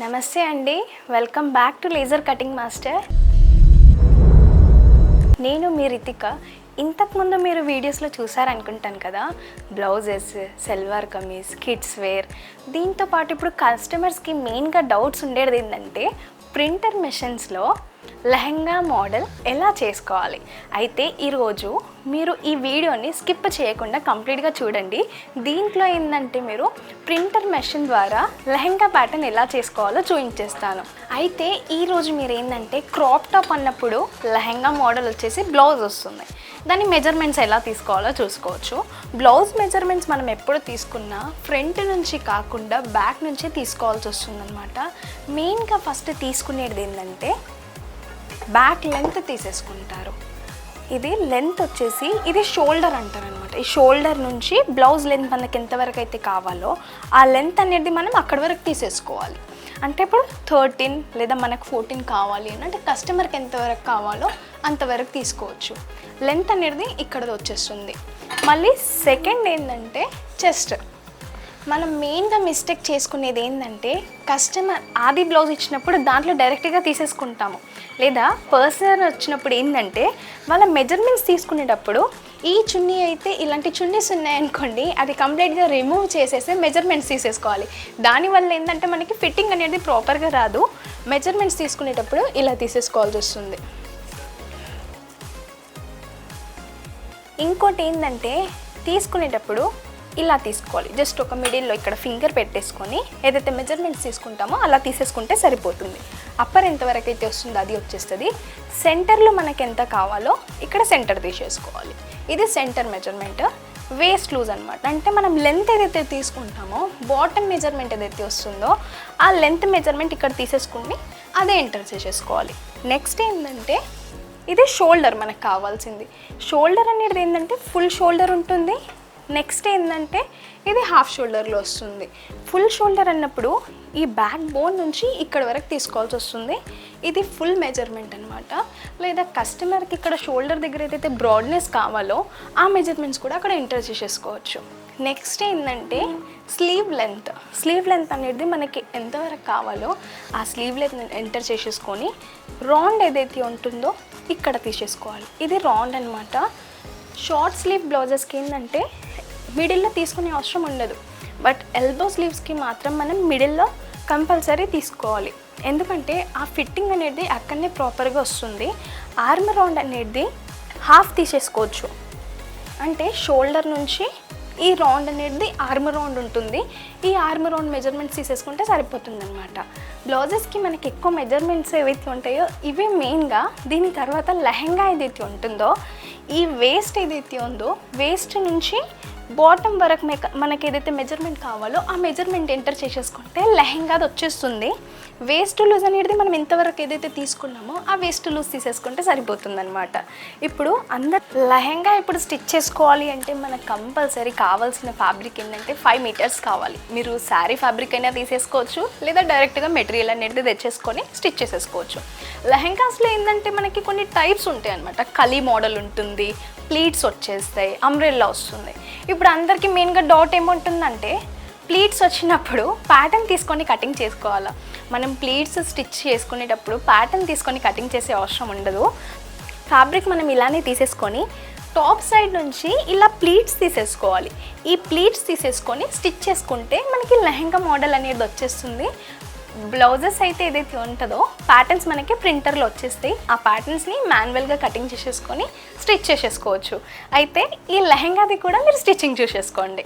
నమస్తే అండి. Welcome back to laser cutting master నేను మీ రితిక. ఇంతకుముందు మీరు వీడియోస్లో చూసారనుకుంటాను కదా? Blouses salwar kameez kids wear దీంతో పాటు ఇప్పుడు కస్టమర్స్కి మెయిన్గా డౌట్స్ ఉండేది ఏంటంటే ప్రింటర్ మెషిన్స్లో లెహంగా మోడల్ ఎలా చేసుకోవాలి? అయితే ఈరోజు మీరు ఈ వీడియోని స్కిప్ చేయకుండా కంప్లీట్గా చూడండి. దీంట్లో ఏంటంటే మీరు ప్రింటర్ మెషిన్ ద్వారా లెహంగా ప్యాటర్న్ ఎలా చేసుకోవాలో చూపించేస్తాను. అయితే ఈరోజు మీరు ఏంటంటే క్రాప్ టాప్ అన్నప్పుడు లెహంగా మోడల్ వచ్చేసి బ్లౌజ్ వస్తుంది. దాని మెజర్మెంట్స్ ఎలా తీసుకోవాలో చూసుకోవచ్చు. బ్లౌజ్ మెజర్మెంట్స్ మనం ఎప్పుడు తీసుకున్నా ఫ్రంట్ నుంచి కాకుండా బ్యాక్ నుంచే తీసుకోవాల్సి వస్తుందన్నమాట. మెయిన్గా ఫస్ట్ తీసుకునేది ఏంటంటే బ్యాక్ లెంత్ తీసేసుకుంటారు. ఇది లెంత్ వచ్చేసి ఇది షోల్డర్ అంటారనమాట. ఈ షోల్డర్ నుంచి బ్లౌజ్ లెంత్ మనకి ఎంతవరకు అయితే కావాలో ఆ లెంత్ అనేది మనం అక్కడి వరకు తీసేసుకోవాలి. అంటే ఇప్పుడు థర్టీన్ లేదా మనకు ఫోర్టీన్ కావాలి అని అంటే కస్టమర్కి ఎంతవరకు కావాలో అంతవరకు తీసుకోవచ్చు. లెంత్ అనేది ఇక్కడ వచ్చేస్తుంది. మళ్ళీ సెకండ్ ఏంటంటే చెస్ట్. మనం మెయిన్గా మిస్టేక్ చేసుకునేది ఏంటంటే కస్టమర్ ఆది బ్లౌజ్ ఇచ్చినప్పుడు దాంట్లో డైరెక్ట్గా తీసేసుకుంటాము. లేదా పర్సనల్ వచ్చినప్పుడు ఏంటంటే వాళ్ళ మెజర్మెంట్స్ తీసుకునేటప్పుడు ఈ చున్నీ అయితే ఇలాంటి చున్నీస్ ఉన్నాయనుకోండి అది కంప్లీట్గా రిమూవ్ చేసేసి మెజర్మెంట్స్ తీసేసుకోవాలి. దానివల్ల ఏంటంటే మనకి ఫిట్టింగ్ అనేది ప్రాపర్గా రాదు. మెజర్మెంట్స్ తీసుకునేటప్పుడు ఇలా తీసేసుకోవాల్సి వస్తుంది. ఇంకోటి ఏంటంటే తీసుకునేటప్పుడు ఇలా తీసుకోవాలి. జస్ట్ ఒక మిడిల్లో ఇక్కడ ఫింగర్ పెట్టేసుకొని ఏదైతే మెజర్మెంట్స్ తీసుకుంటామో అలా తీసేసుకుంటే సరిపోతుంది. అప్పర్ ఎంతవరకు అయితే వస్తుందో అది వచ్చేస్తుంది. సెంటర్లో మనకి ఎంత కావాలో ఇక్కడ సెంటర్ తీసేసుకోవాలి. ఇది సెంటర్ మెజర్మెంట్. వేస్ట్ లూజ్ అనమాట అంటే మనం లెంత్ ఏదైతే తీసుకుంటామో బాటమ్ మెజర్మెంట్ ఏదైతే వస్తుందో ఆ లెంత్ మెజర్మెంట్ ఇక్కడ తీసేసుకుని అదే ఎంటర్ చేసేసుకోవాలి. నెక్స్ట్ ఏంటంటే ఇది షోల్డర్ మనకు కావాల్సింది. షోల్డర్ అనేది ఏంటంటే ఫుల్ షోల్డర్ ఉంటుంది. నెక్స్ట్ ఏంటంటే ఇది హాఫ్ షోల్డర్లో వస్తుంది. ఫుల్ షోల్డర్ అన్నప్పుడు ఈ బ్యాక్ బోన్ నుంచి ఇక్కడ వరకు తీసుకోవాల్సి వస్తుంది. ఇది ఫుల్ మెజర్మెంట్ అనమాట లేదా కస్టమర్కి ఇక్కడ షోల్డర్ దగ్గర ఏదైతే బ్రాడ్నెస్ కావాలో ఆ మెజర్మెంట్స్ కూడా అక్కడ ఎంటర్ చేసేసుకోవచ్చు. నెక్స్ట్ ఏంటంటే స్లీవ్ లెంత్ స్లీవ్ లెంత్ అనేది మనకి ఎంతవరకు కావాలో ఆ స్లీవ్ లెంత్ ఎంటర్ చేసేసుకొని రౌండ్ ఏదైతే ఉంటుందో ఇక్కడ తీసేసుకోవాలి. ఇది రౌండ్ అనమాట షార్ట్ స్లీవ్ బ్లౌజెస్కి ఏంటంటే మిడిల్లో తీసుకునే అవసరం ఉండదు. బట్ ఎల్బో స్లీవ్స్కి మాత్రం మనం మిడిల్లో కంపల్సరీ తీసుకోవాలి. ఎందుకంటే ఆ ఫిట్టింగ్ అనేది అక్కడనే ప్రాపర్గా వస్తుంది. ఆర్మ్ రౌండ్ అనేది హాఫ్ తీసేసుకోవచ్చు. అంటే షోల్డర్ నుంచి ఈ రౌండ్ అనేది ఆర్మ్ రౌండ్ ఉంటుంది. ఈ ఆర్మ్ రౌండ్ మెజర్మెంట్స్ తీసేసుకుంటే సరిపోతుంది అనమాట బ్లౌజెస్కి మనకి ఎక్కువ మెజర్మెంట్స్ ఏవైతే ఉంటాయో ఇవే మెయిన్గా దీని తర్వాత లెహంగా ఏదైతే ఉంటుందో ఈ వేస్ట్ ఏదైతే ఉందో వేస్ట్ నుంచి బాటమ్ వరకు మెక మనకి ఏదైతే మెజర్మెంట్ కావాలో ఆ మెజర్మెంట్ ఎంటర్ చేసేసుకుంటే లెహెంగాది వచ్చేస్తుంది. వేస్ట్ లూజ్ అనేది మనం ఎంతవరకు ఏదైతే తీసుకున్నామో ఆ వేస్ట్ లూజ్ తీసేసుకుంటే సరిపోతుందనమాట ఇప్పుడు అందరు లెహెంగా ఇప్పుడు స్టిచ్ చేసుకోవాలి అంటే మనకు కంపల్సరీ కావాల్సిన ఫ్యాబ్రిక్ ఏంటంటే ఫైవ్ మీటర్స్ కావాలి. మీరు శారీ ఫ్యాబ్రిక్ అయినా తీసేసుకోవచ్చు లేదా డైరెక్ట్గా మెటీరియల్ అనేది తెచ్చేసుకొని స్టిచ్ చేసేసుకోవచ్చు. లెహెంగాస్లో ఏంటంటే మనకి కొన్ని టైప్స్ ఉంటాయి అనమాట కలీ మోడల్ ఉంటుంది ప్లీట్స్ వచ్చేస్తాయి అంబ్రెల్లా వస్తుంది. ఇప్పుడు అందరికీ మెయిన్గా డౌట్ ఏముంటుందంటే ప్లీట్స్ వచ్చినప్పుడు ప్యాటర్న్ తీసుకొని కటింగ్ చేసుకోవాలా? మనం ప్లీట్స్ స్టిచ్ చేసుకునేటప్పుడు ప్యాటర్న్ తీసుకొని కటింగ్ చేసే అవసరం ఉండదు. ఫ్యాబ్రిక్ మనం ఇలానే తీసేసుకొని టాప్ సైడ్ నుంచి ఇలా ప్లీట్స్ తీసేసుకోవాలి. ఈ ప్లీట్స్ తీసేసుకొని స్టిచ్ చేసుకుంటే మనకి లెహంగా మోడల్ అనేది వచ్చేస్తుంది. బ్లౌజెస్ అయితే ఏదైతే ఉంటుందో ప్యాటర్న్స్ మనకి ప్రింటర్లో వచ్చేస్తాయి. ఆ ప్యాటర్న్స్ని మాన్యువల్గా కటింగ్ చేసేసుకొని స్టిచ్ చేసేసుకోవచ్చు. అయితే ఈ లెహెంగాది కూడా మీరు స్టిచ్చింగ్ చూసేసుకోండి.